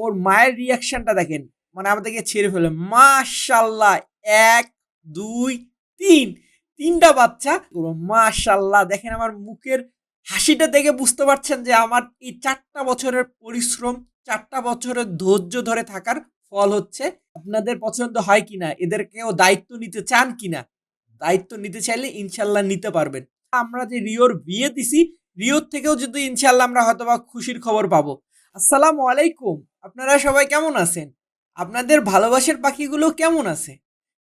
ওর মায়ের রিয়াকশনটা দেখেন। মানে আমাদেরকে ছেড়ে ফেলে মাশাল্লাহ এক, দুই, তিন। তিনটা বাচ্চা। মাশাল্লাহ দেখেন আমার মুখের হাসিটা দেখে বুঝতে পারছেন যে আমার এই চারটা বছরের পরিশ্রম, চারটা বছরের ধৈর্য ধরে থাকার ফল হচ্ছে আপনাদের পছন্দ হয় কিনা, এদেরকেও দায়িত্ব নিতে চান কিনা, দায়িত্ব নিতে চাইলে ইনশাল্লাহ নিতে পারবেন। আমরা যে রিওর বিয়ে দিছি, রিওর থেকেও যদি ইনশাল্লাহ আমরা হয়তো বা খুশির খবর পাবো। আসসালামু আলাইকুম। আপনারা সবাই কেমন আছেন? আপনাদের ভালোবাসার পাখিগুলো কেমন আছে?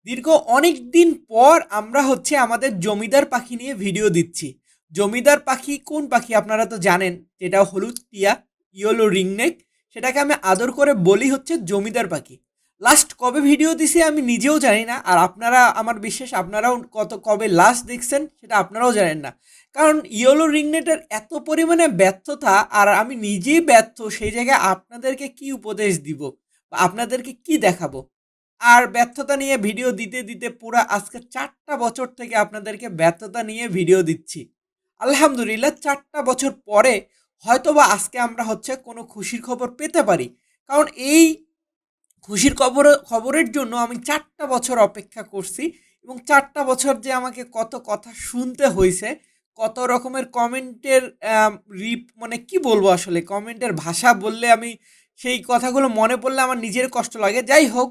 দীর্ঘ অনেক দিন পর আমরা হচ্ছে আমাদের জমিদার পাখি নিয়ে ভিডিও দিচ্ছি। জমিদার পাখি কোন পাখি আপনারা তো জানেন, যেটা হলুদ, টিয়া, ইয়েলো রিংনেক সেটাকে আমি আদর করে বলি হচ্ছে জমিদার পাখি। লাস্ট কবে ভিডিও দিছি আমি নিজেও জানি না, আর আপনারা, আমার বিশ্বাস, আপনারাও কত কবে লাস্ট দেখছেন, সেটা আপনারাও জানেন না। কারণ ইয়েলো রিংনেটের এত পরিমাণে ব্যর্থতা আর আমি নিজেই ব্যর্থ, সেই জায়গায় আপনাদেরকে কি উপদেশ দিব বা আপনাদেরকে কি দেখাবো? আর ব্যর্থতা নিয়ে ভিডিও দিতে দিতে পুরো আজকে চারটা বছর থেকে আপনাদেরকে ব্যর্থতা নিয়ে ভিডিও দিচ্ছি। আলহামদুলিল্লাহ, চারটা বছর পরে হয়তোবা আজকে আমরা হচ্ছে কোনো খুশির খবর পেতে পারি। কারণ এই খুশির খবর, খবরের জন্য আমি চারটা বছর অপেক্ষা করছি এবং চারটা বছর যে আমাকে কত কথা শুনতে হয়েছে কত রকমের কমেন্টের রিপ মানে কি বলব আসলে? কমেন্টের ভাষা বললে আমি সেই কথাগুলো মনে পড়লে আমার নিজের কষ্ট লাগে। যাই হোক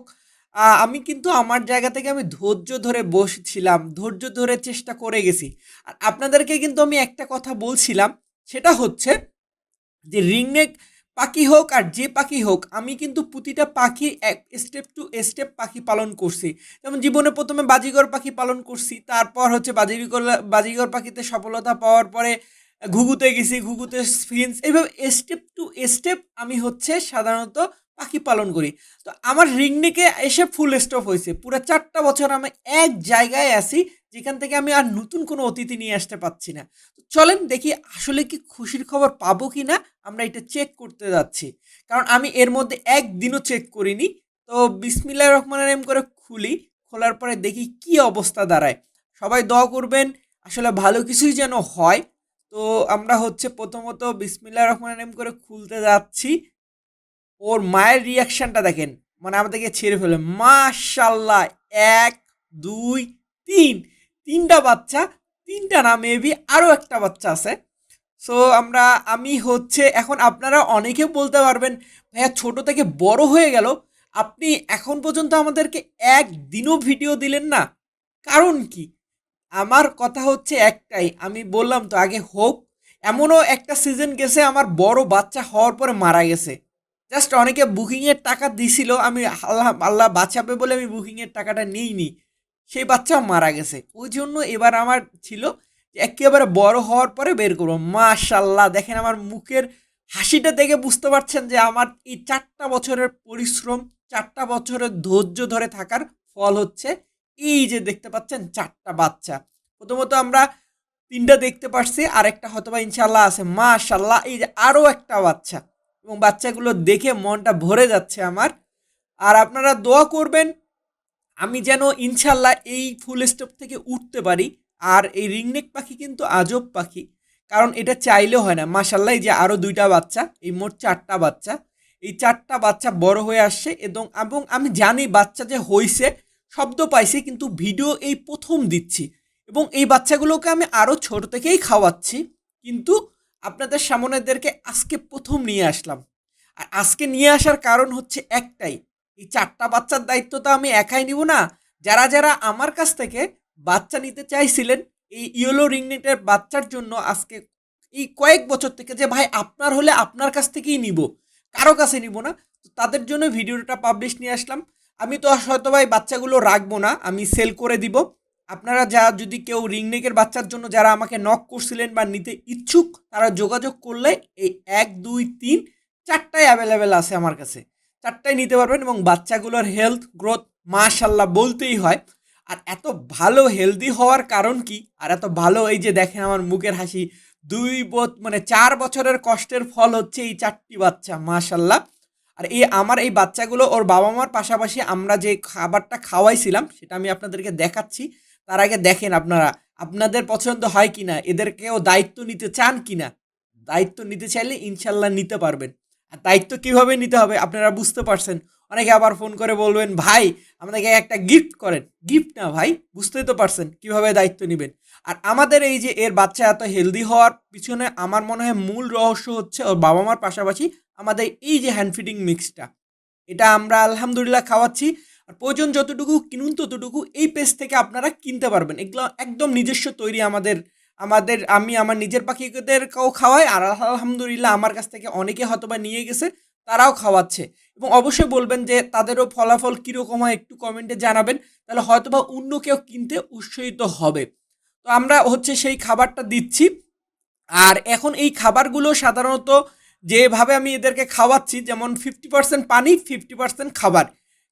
আমি কিন্তু আমার জায়গা থেকে আমি ধৈর্য ধরে বসেছিলাম, ধৈর্য ধরে চেষ্টা করে গেছি। আর আপনাদেরকে কিন্তু আমি একটা কথা বলছিলাম, সেটা হচ্ছে যে রিংনেক পাখি হোক আর যে পাখি হোক, আমি কিন্তু প্রতিটা পাখি এক স্টেপ টু স্টেপ পাখি পালন করছি। যেমন জীবনে প্রথমে বাজিগর পাখি পালন করছি, তারপর হচ্ছে বাজিগর বাজিগর পাখিতে সফলতা পাওয়ার পরে ঘুঘুতে গেছি, ঘুঘুতে ফিন্স এইভাবে স্টেপ টু স্টেপ আমি হচ্ছে সাধারণত পাখি পালন করি। তো আমার রিংনিকে এসে ফুল স্টপ হয়েছে। পুরো চারটা বছর আমি এক জায়গায় আছি যেখান থেকে আমি আর নতুন কোনো অতিথি নিয়ে আসতে পারছি না। তো চলেন দেখি আসলে কি খুশির খবর পাবো কি না, আমরা এটা চেক করতে যাচ্ছি। কারণ আমি এর মধ্যে একদিনও চেক করিনি। তো বিসমিল্লাহ রহমান এম করে খুলি, খোলার পরে দেখি কি অবস্থা দাঁড়ায়। সবাই দোয়া করবেন, আসলে ভালো কিছুই যেন হয়। তো আমরা হচ্ছে প্রথমত বিসমিল্লাহ রহমান এম করে খুলতে যাচ্ছি। ওর মায়ের রিয়াকশনটা দেখেন। মানে আমাদেরকে ছেড়ে ফেলে মাশাল্লাহ, এক, দুই, তিন। তিনটা বাচ্চা, তিনটা না মেবি আরও একটা বাচ্চা আছে। সো আমরা, আমি হচ্ছে, এখন আপনারা অনেকে বলতে পারবেন, ভাইয়া, ছোট থেকে বড় হয়ে গেল, আপনি এখন পর্যন্ত আমাদেরকে একদিনও ভিডিও দিলেন না। কারণ কি? আমার কথা হচ্ছে একটাই, আমি বললাম তো আগে, হোক, এমনও একটা সিজন গেছে, আমার বড় বাচ্চা হওয়ার পরে মারা গেছে। জাস্ট অনেকে বুকিংয়ের টাকা দিছিল, আমি আল্লাহ আল্লাহ বাঁচাবে বলে আমি বুকিংয়ের টাকাটা নিইনি। সেই বাচ্চা মারা গেছে। ওই জন্য এবার আমার ছিল একেবারে বড় হওয়ার পরে বের করব। মাশাল্লাহ, দেখেন আমার মুখের হাসিটা দেখে বুঝতে পারছেন যে আমার এই চারটা বছরের পরিশ্রম, চারটা বছরের ধৈর্য ধরে থাকার ফল হচ্ছে এই যে দেখতে পাচ্ছেন চারটা বাচ্চা। প্রথমত আমরা তিনটা দেখতে পারছি, আরেকটা হয়তো বা ইনশাল্লাহ আছে। মাশাল্লাহ, এই যে আরও একটা বাচ্চা। এবং বাচ্চাগুলো দেখে মনটা ভরে যাচ্ছে আমার। আর আপনারা দোয়া করবেন আমি যেন ইনশাল্লাহ এই ফুল স্টপ থেকে উঠতে পারি। আর এই রিংনেক পাখি কিন্তু আজব পাখি। কারণ এটা চাইলেও হয় না। মাশাল্লাহ এই যে আরও দুইটা বাচ্চা, এই মোট চারটা বাচ্চা। এই চারটা বাচ্চা বড় হয়ে আসছে এবং এবং আমি জানি বাচ্চা যে হয়েছে শব্দ পাইছে, কিন্তু ভিডিও এই প্রথম দিচ্ছি। এবং এই বাচ্চাগুলোকে আমি আরও ছোট থেকেই খাওয়াচ্ছি। কিন্তু আপনাদের সামনেদেরকে আজকে প্রথম নিয়ে আসলাম। আর আজকে নিয়ে আসার কারণ হচ্ছে একটাই। এই চারটা বাচ্চার দায়িত্ব তো আমি একাই নিব না। যারা যারা আমার কাছ থেকে বাচ্চা নিতে চাইছিলেন, এই ইয়েলো রিংনেটের বাচ্চার জন্য আজকে এই কয়েক বছর থেকে যে ভাই আপনার হলে আপনার কাছ থেকেই নিব, কারও কাছে নিব না। তো তাদের জন্য ভিডিওটা পাবলিশ নিয়ে আসলাম। আমি তো হয়তো ভাই বাচ্চাগুলো রাখব না, আমি সেল করে দিব। আপনারা যা, যদি কেউ রিংনেকের বাচ্চার জন্য যারা আমাকে নক করছিলেন বা নিতে ইচ্ছুক, তারা যোগাযোগ করলে এই এক, দুই, তিন, চারটাই অ্যাভেলেবেল আছে আমার কাছে। চারটাই নিতে পারবেন এবং বাচ্চাগুলোর হেলথ গ্রোথ মাশাল্লাহ বলতেই হয়। আর এত ভালো হেলদি হওয়ার কারণ কি? আর এত ভালো এই যে দেখেন আমার মুখের হাসি, দুই মানে চার বছরের কষ্টের ফল হচ্ছে এই চারটি বাচ্চা মাশাল্লাহ আর এই আমার এই বাচ্চাগুলো ওর বাবা মার পাশাপাশি আমরা যে খাবারটা খাওয়াইছিলাম, সেটা আমি আপনাদেরকে দেখাচ্ছি। তার আগে দেখেন আপনারা, আপনাদের পছন্দ হয় কিনা? এদেরকেও দায়িত্ব নিতে চান কি না দায়িত্ব নিতে চাইলে ইনশাল্লাহ নিতে পারবেন। দায়িত্ব কীভাবে নিতে হবে আপনারা বুঝতে পারছেন। অনেকে আবার ফোন করে বলবেন, ভাই, আমাদেরকে একটা গিফট করেন। গিফট না ভাই, বুঝতেই তো পারছেন কীভাবে দায়িত্ব নেবেন। আর আমাদের এই যে এর বাচ্চা এত হেলদি হওয়ার পিছনে আমার মনে হয় মূল রহস্য হচ্ছে ওর বাবা মার পাশাপাশি আমাদের এই যে হ্যান্ড ফিডিং মিক্সটা এটা আমরা আলহামদুলিল্লাহ খাওয়াচ্ছি। আর প্রয়োজন যতটুকু কিনুন ততটুকু এই পেজ থেকে আপনারা কিনতে পারবেন। এগুলো একদম নিজস্ব তৈরি আমাদের আমাদের, আমি আমার নিজের পাখিদেরকেও খাওয়াই, আর আলহামদুলিল্লাহ আমার কাছ থেকে অনেকে হয়তোবা নিয়ে গেছে, তারাও খাওয়াচ্ছে। এবং অবশ্যই বলবেন যে তাদেরও ফলাফল কীরকম হয় একটু কমেন্টে জানাবেন, তাহলে হয়তোবা অন্য কেউ কিনতে উৎসাহিত হবে। তো আমরা হচ্ছে সেই খাবারটা দিচ্ছি। আর এখন এই খাবারগুলো সাধারণত যেভাবে আমি এদেরকে খাওয়াচ্ছি, যেমন ফিফটি পার্সেন্ট পানি ফিফটি পার্সেন্ট খাবার।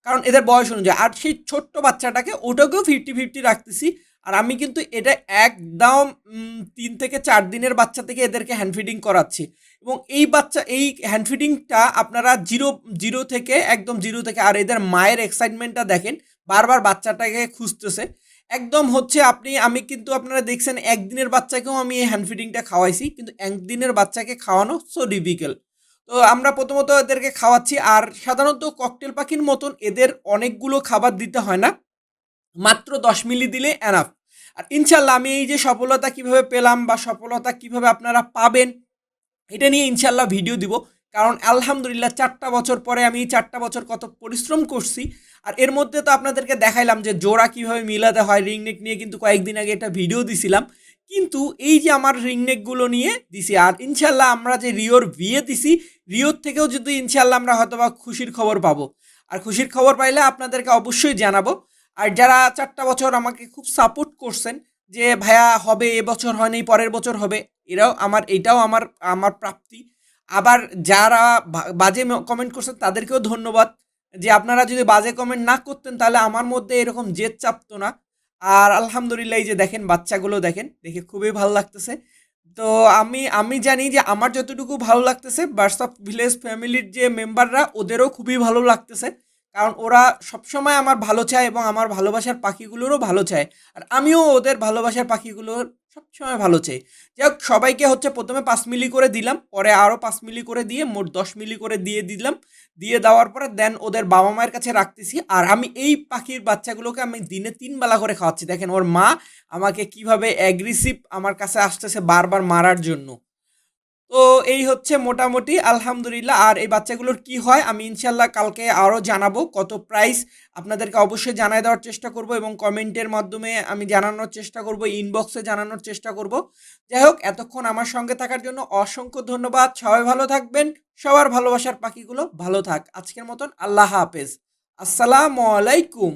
কারণ এদের বয়স অনুযায়ী। আর সেই ছোট্ট বাচ্চাটাকে ওটাকেও ফিফটি ফিফটি রাখতেছি। আর আমি কিন্তু এটা একদম তিন থেকে চার দিনের বাচ্চা থেকে এদেরকে হ্যান্ড ফিডিং করাচ্ছি। এবং এই বাচ্চা, এই হ্যান্ড ফিডিংটা আপনারা জিরো জিরো থেকে, একদম জিরো থেকে, আর এদের মায়ের এক্সাইটমেন্টটা দেখেন, বারবার বাচ্চাটাকে খুঁজতেছে। একদম হচ্ছে আপনি, আমি কিন্তু আপনারা দেখছেন, একদিনের বাচ্চাকেও আমি এই হ্যান্ড ফিডিংটা খাওয়াইছি, কিন্তু একদিনের বাচ্চাকে খাওয়ানো সো ডিফিকাল্ট তো আমরা প্রথমত এদেরকে খাওয়াচ্ছি, আর সাধারণত ককটেল পাখির মতন এদের অনেকগুলো খাবার দিতে হয় না। মাত্র দশ মিলি দিলে এনাফ আর ইনশাল্লাহ আমি এই যে সফলতা কীভাবে পেলাম বা সফলতা কীভাবে আপনারা পাবেন, এটা নিয়ে ইনশাল্লাহ ভিডিও দিব। কারণ আলহামদুলিল্লাহ চারটা বছর পরে আমি এই চারটা বছর কত পরিশ্রম করছি। আর এর মধ্যে তো আপনাদেরকে দেখাইলাম যে জোড়া কীভাবে মিলাতে হয় রিংনেক নিয়ে কিন্তু কয়েকদিন আগে একটা ভিডিও দিছিলাম। কিন্তু এই যে আমার রিংনেকগুলো নিয়ে দিছি, আর ইনশাল্লাহ আমরা যে রিওর বিয়ে দিছি, রিওর থেকেও যদি ইনশাল্লাহ আমরা হয়তো বা খুশির খবর পাবো। আর খুশির খবর পাইলে আপনাদেরকে অবশ্যই জানাব। আর যারা চারটা বছর আমাকে খুব সাপোর্ট করছেন যে, ভাইয়া, হবে এবছর হয়নি, পরের বছর হবে। এরাও আমার, এটাও আমার আমার প্রাপ্তি। আবার যারা বাজে কমেন্ট করছেন, তাদেরকেও ধন্যবাদ যে, আপনারা যদি বাজে কমেন্ট না করতেন, তাহলে আমার মধ্যে এরকম জেদ চাপতো না। আর আলহামদুলিল্লাহ, এই যে দেখেন, বাচ্চাগুলো দেখেন, দেখে খুবই ভালো লাগতেছে। তো আমি আমি জানি যে, আমার যতটুকু ভালো লাগতেছে বার্স অফ ভিলেজ ফ্যামিলির যে মেম্বাররা ওদেরও খুবই ভালো লাগতেছে। কারণ ওরা সবসময় আমার ভালো চায় এবং আমার ভালোবাসার পাখিগুলোরও ভালো চায়। আর আমিও ওদের ভালোবাসার পাখিগুলোর সবসময় ভালো চাই। যাই হোক সবাইকে হচ্ছে প্রথমে পাঁচ মিলি করে দিলাম, পরে আরও পাঁচ মিলি করে দিয়ে মোট দশ মিলি করে দিয়ে দিলাম। দিয়ে দেওয়ার পরে দেন ওদের বাবা মায়ের কাছে রাখতেছি। আর আমি এই পাখির বাচ্চাগুলোকে আমি দিনে তিন বেলা করে খাওয়াচ্ছি। দেখেন, ওর মা আমাকে কীভাবে অ্যাগ্রেসিভ আমার কাছে আসতেছে বারবার মারার জন্য। তো এই হচ্ছে মোটামুটি আলহামদুলিল্লাহ। আর এই বাচ্চাগুলোর কি হয়, আমি ইনশাল্লাহ কালকে আরও জানাব কত প্রাইস আপনাদেরকে অবশ্যই জানাই দেওয়ার চেষ্টা করব এবং কমেন্টের মাধ্যমে আমি জানানোর চেষ্টা করব ইনবক্সে জানানোর চেষ্টা করব। যাই হোক, এতক্ষণ আমার সঙ্গে থাকার জন্য অসংখ্য ধন্যবাদ। সবাই ভালো থাকবেন, সবার ভালোবাসার পাখিগুলো ভালো থাক। আজকের মতন আল্লাহ হাফেজ। আসসালামু আলাইকুম।